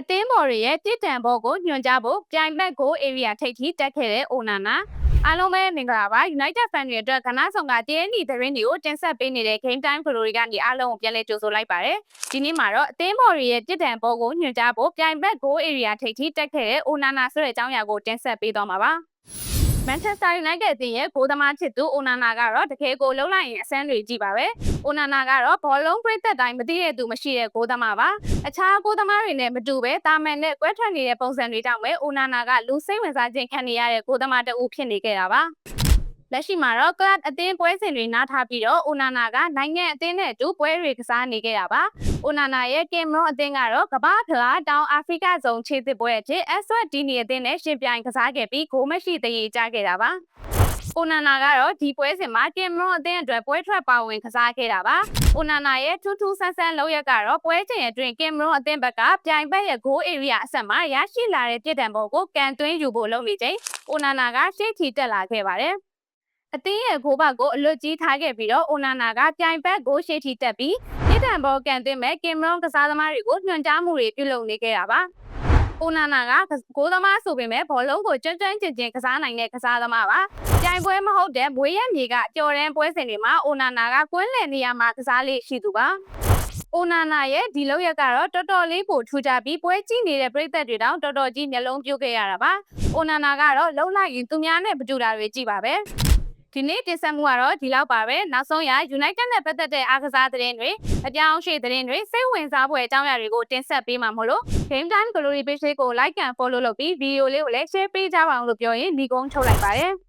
အသင်းဘော်တွေရဲ့တစ်တန်ဘောကိုညွှန်ကြားဖို့ပြိုင်ဘက် goal area ထိပ်ထိတက်ခဲ့တဲ့အိုနာနာအားလုံးပဲမင်္ဂလာပါ United Fan တွေအတွက်ကဏ္ဍဆောင်က TND သတင်းတွေကိုတင်ဆက်ပေးနေတဲ့ Game Time Glory ကနေအားလုံးကိုပြန်လည်ကြိုဆိုလိုက်ပါတယ်ဒီနေ့မှာတော့အသင်းဘော်တွေရဲ့တစ်တန်ဘောကိုညွှန်ကြားဖို့ပြိုင်ဘက် goal area ထိပ်ထိတက်ခဲ့တဲ့အိုနာနာဆိုတဲ့အကြောင်းအရာကိုတင်ဆက်ပေးသွားမှာပါ Manchester United အသင်းရဲ့ဂိုးသမားချစ်သူအိုနာနာကတော့တကယ်ကိုလုံးလိုက်ရင်အဆန်းတွေကြည့်ပါပဲ။ အိုနာနာကတော့ဘောလုံးပရိသတ်တိုင်းမသိတဲ့သူမရှိတဲ့ဂိုးသမားပါ။အခြားဂိုးသမားတွေနဲ့မတူပဲတာမန်နဲ့ကွဲထွက်နေတဲ့ပုံစံတွေကြောင့်ပဲအိုနာနာကလူစိတ်ဝင်စားခြင်းခံနေရတဲ့ဂိုးသမားတဦးဖြစ်နေခဲ့တာပါ။လက်ရှိမှာတော့ကလပ်အသင်းပွဲစဉ်တွေနားထားပြီးတော့အိုနာနာကနိုင်ငံအသင်းနဲ့အတူပွဲတွေကစားနေခဲ့တာပါ။အိုနာနာရဲ့ကင်မရွန်အသင်းကတော့ကမ္ဘာဖလားတောင်အာဖရိကဇုံခြေသစ်ပွဲအဖြစ်အဆွတ်ဒီနီအသင်းနဲ့ရှင်ပြိုင်ကစားခဲ့ပြီးဂိုးမရှိသေးရေးကြခဲ့တာပါ။ အိုနာနာကတော့ဒီပွဲစဉ်မှာကင်မရွန်အသင်းအတွက်ပွဲထွက်ပါဝင်ကစားခဲ့တာပါ။အိုနာနာရဲ့ထူးထူးဆန်းဆန်းလောက်ရက်ကတော့ပွဲချိန်အတွင်းကင်မရွန်အသင်းဘက်ကပြိုင်ဘက်ရဲ့ဂိုး area အဆက်မှာရရှိလာတဲ့ပြစ်ဒဏ်ပေါ်ကိုကန်သွင်းယူဖို့လုပ်နေချိန်အိုနာနာကရှေ့ထီတက်လာခဲ့ပါတယ်။အသင်းရဲ့ဂိုးဘက်ကိုအလွတ်ကြီးထားခဲ့ပြီးတော့အိုနာနာကပြိုင်ဘက်ဂိုးရှေ့ထီတက်ပြီးပြစ်ဒဏ်ပေါ်ကန်သွင်းမဲ့ကင်မရွန်ကစားသမားတွေကိုညွှန်ကြားမှုတွေပြုလုပ်နေခဲ့တာပါ။အိုနာနာကဂိုးသမားဆိုပေမဲ့ဘောလုံးကိုကျွမ်းကျွမ်းကျင်ကျင်ကစားနိုင်တဲ့ကစားသမားပါ။ ပြိုင်ပွဲမဟုတ်တဲ့မွေးရမြေကကြော်ရန်ပွဲစဉ်တွေမှာအိုနာနာကကွင်းလည်နေရာမှာကစားလေးရှိသူပါ။အိုနာနာရဲ့ဒီလောက်ရက်ကတော့တော်တော်လေးကိုထူကြပြီးပွဲကြည့်နေတဲ့ပရိသတ်တွေတောင်တော်တော်ကြီးမျက်လုံးပြုတ်ခဲ့ရတာပါ။အိုနာနာကတော့လုံးလိုက်ရင်သူများနဲ့မတူတာတွေကြည့်ပါပဲ။ဒီနေ့တင်ဆက်မှုကတော့ဒီလောက်ပါပဲနောက်ဆုံးရ United နဲ့ပတ်သက်တဲ့အားကစားသတင်းတွေအပြောင်းအရွှေ့သတင်းတွေစိတ်ဝင်စားဖွယ်အကြောင်းအရာတွေကိုတင်ဆက်ပေးမှာမို့လို့ Game Time Glory Page လေးကို like and follow လုပ်ပြီးဗီဒီယိုလေးကိုလည်း share ပေးကြပါအောင်လို့ပြောရင်ဒီကုန်းချုပ်လိုက်ပါတယ်